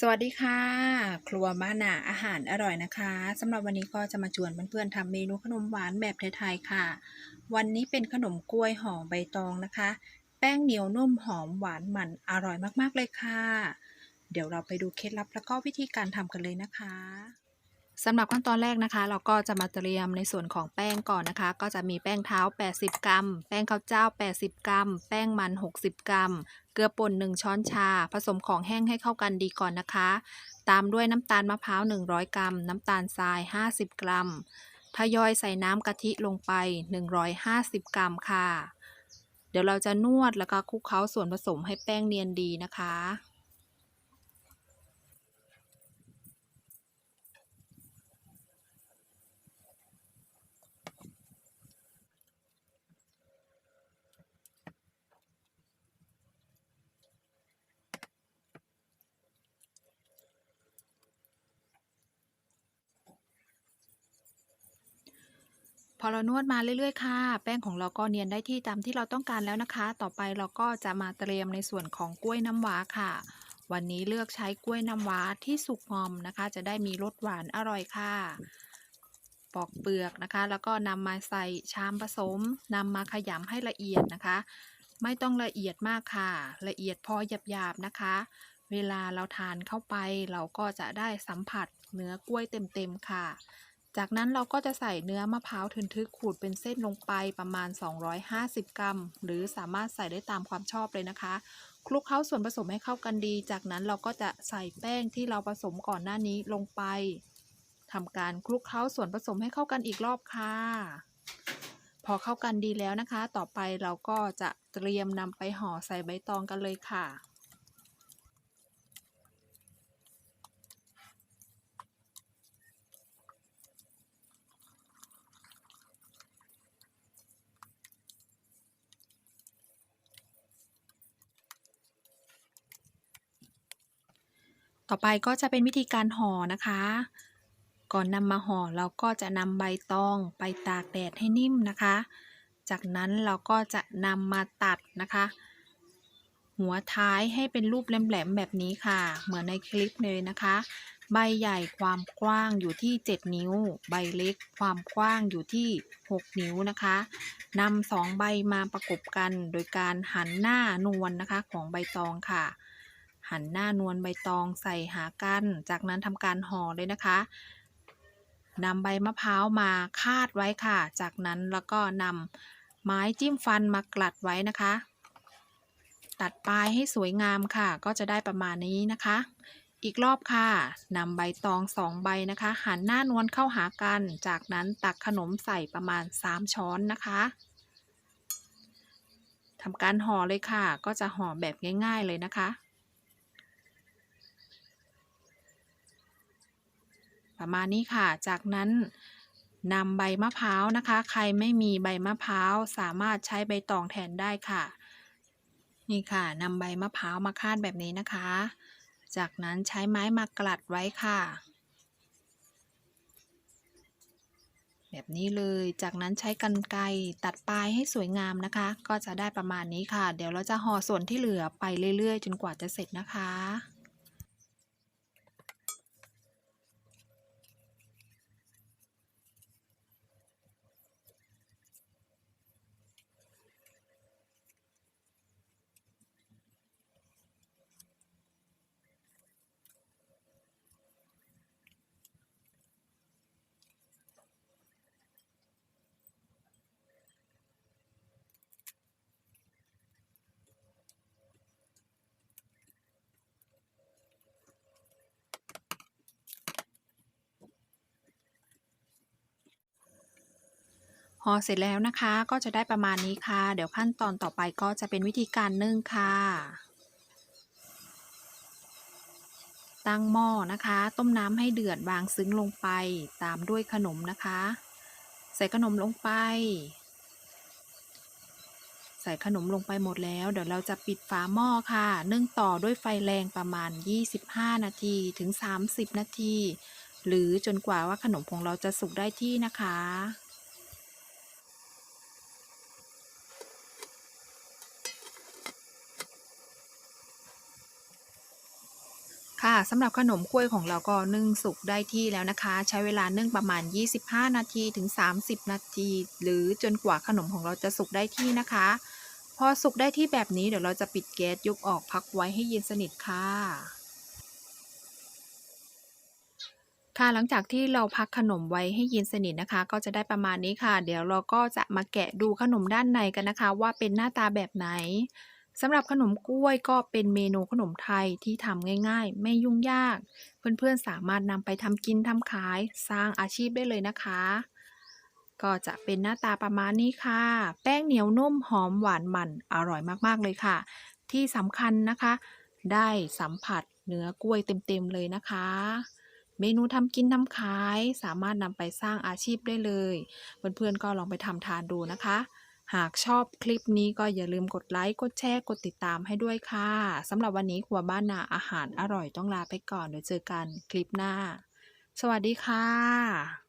สวัสดีค่ะ ครัวบ้านนาอาหารอร่อยนะคะสำหรับวันนี้ก็จะมาชวนเพื่อนๆทำเมนูขนมหวานแบบไทยๆค่ะ วันนี้เป็นขนมกล้วยห่อใบตองนะคะ แป้งเหนียวนุ่มหอมหวานมันอร่อยมากๆเลยค่ะ เดี๋ยวเราไปดูเคล็ดลับแล้วก็วิธีการทำกันเลยนะคะ สำหรับขั้นตอนแรกนะคะ เราก็จะมาเตรียมในส่วนของแป้งก่อนนะคะ ก็จะมีแป้งเท้า 80 กรัม แป้งข้าวเจ้า 80 กรัม แป้งมัน 60 กรัม เกลือป่น 1 ช้อนชา ผสมของแห้งให้เข้ากันดีก่อนนะคะ ตามด้วยน้ำตาลมะพร้าว 100 กรัม น้ำตาลทราย 50 กรัม ทยอยใส่น้ำกะทิลงไป 150 กรัมค่ะ เดี๋ยวเราจะนวดแล้วก็คลุกเคล้าส่วนผสมให้แป้งเนียนดีนะคะ อเรานวดมาเรื่อยๆค่ะ แป้งของเราก็เนียนได้ที่ตามที่เราต้องการแล้วนะคะ ต่อไปเราก็จะมาเตรียมในส่วนของกล้วยน้ำว้าค่ะ วันนี้เลือกใช้กล้วยน้ำว้าที่สุกงอมนะคะ จะได้มีรสหวานอร่อยค่ะปอกเปลือกนะคะ แล้วก็นำมาใส่ชามผสมนำมาขยำให้ละเอียดนะคะ ไม่ต้องละเอียดมากค่ะ ละเอียดพอหยาบๆนะคะ เวลาเราทานเข้าไปเราก็จะได้สัมผัสเนื้อกล้วยเต็มๆค่ะ จากนั้นเราก็จะใส่เนื้อมะพร้าวทึนทึกขูดเป็นเส้นลงไปประมาณ 250 กรัม หรือสามารถใส่ได้ตามความชอบเลยนะคะ คลุกเคล้าส่วนผสมให้เข้ากันดี จากนั้นเราก็จะใส่แป้งที่เราผสมก่อนหน้านี้ลงไปทำการคลุกเคล้าส่วนผสมให้เข้ากันอีกรอบค่ะ พอเข้ากันดีแล้วนะคะ ต่อไปเราก็จะเตรียมนำไปห่อใส่ใบตองกันเลยค่ะ ต่อไปก็จะเป็นวิธีการห่อนะคะ ก่อนนำมาห่อเราก็จะนำใบตองไปตากแดดให้นิ่มนะคะ จากนั้นเราก็จะนำมาตัดนะคะ หัวท้ายให้เป็นรูปแหลมๆแบบนี้ค่ะ เหมือนในคลิปเลยนะคะ ใบใหญ่ความกว้างอยู่ที่ 7 นิ้ว ใบเล็กความกว้างอยู่ที่ 6 นิ้วนะคะนำสองใบมาประกบกันโดยการหันหน้านวลนะคะของใบตองค่ะ หันหน้านวลใบตองใส่หากัน จากนั้นทำการห่อเลยนะคะนำใบมะพร้าวมาคาดไว้ค่ะ จากนั้นแล้วก็นำไม้จิ้มฟันมากลัดไว้นะคะ ตัดปลายให้สวยงามค่ะ ก็จะได้ประมาณนี้นะคะ อีกรอบค่ะนำใบตองสองใบนะคะ หันหน้านวลเข้าหากัน จากนั้นตักขนมใส่ประมาณ 3 ช้อนนะคะทำการห่อเลยค่ะ ก็จะห่อแบบง่าย ๆเลยนะคะ ประมาณนี้ค่ะ จากนั้นนำใบมะพร้าวนะคะ ใครไม่มีใบมะพร้าวสามารถใช้ใบตองแทนได้ค่ะ นี่ค่ะนำใบมะพร้าวมาคาดแบบนี้นะคะ จากนั้นใช้ไม้มากลัดไว้ค่ะ แบบนี้เลย จากนั้นใช้กรรไกรตัดปลายให้สวยงามนะคะ ก็จะได้ประมาณนี้ค่ะ เดี๋ยวเราจะห่อส่วนที่เหลือไปเรื่อยๆ จนกว่าจะเสร็จนะคะ ห่อเสร็จแล้วนะคะ ก็จะได้ประมาณนี้ค่ะ เดี๋ยวขั้นตอนต่อไปก็จะเป็นวิธีการนึ่งค่ะ ตั้งหม้อนะคะ ต้มน้ำให้เดือดวางซึ้งลงไป ตามด้วยขนมนะคะ ใส่ขนมลงไป ใส่ขนมลงไปหมดแล้ว เดี๋ยวเราจะปิดฝาหม้อค่ะ นึ่งต่อด้วยไฟแรงประมาณ 25 นาทีถึง 30 นาทีหรือจนกว่าว่าขนมของเราจะสุกได้ที่นะคะ ค่ะสำหรับขนมกล้วยของเราก็นึ่งสุกได้ที่แล้วนะคะ ใช้เวลานึ่งประมาณ 25 นาทีถึง 30 นาที หรือจนกว่าขนมของเราจะสุกได้ที่นะคะ พอสุกได้ที่แบบนี้เดี๋ยวเราจะปิดแก๊สยกออกพักไว้ให้เย็นสนิทค่ะค่ะหลังจากที่เราพักขนมไว้ให้เย็นสนิทนะคะ ก็จะได้ประมาณนี้ค่ะ เดี๋ยวเราก็จะมาแกะดูขนมด้านในกันนะคะ ว่าเป็นหน้าตาแบบไหน สำหรับขนมกล้วยก็เป็นเมนูขนมไทยที่ทำง่ายๆ ไม่ยุ่งยาก เพื่อนๆสามารถนำไปทำกินทำขายสร้างอาชีพได้เลยนะคะ ก็จะเป็นหน้าตาประมาณนี้ค่ะ แป้งเหนียวนุ่มหอมหวานมันอร่อยมากๆเลยค่ะ ที่สำคัญนะคะ ได้สัมผัสเนื้อกล้วยเต็มๆเลยนะคะ เมนูทำกินทำขายสามารถนำไปสร้างอาชีพได้เลย เพื่อนๆก็ลองไปทำทานดูนะคะ หากชอบคลิปนี้ก็อย่าลืมกดไลค์กดแชร์กดติดตามให้ด้วยค่ะสำหรับวันนี้ครัวบ้านนาอาหารอร่อยต้องลาไปก่อนเดี๋ยวเจอกันคลิปหน้า สวัสดีค่ะ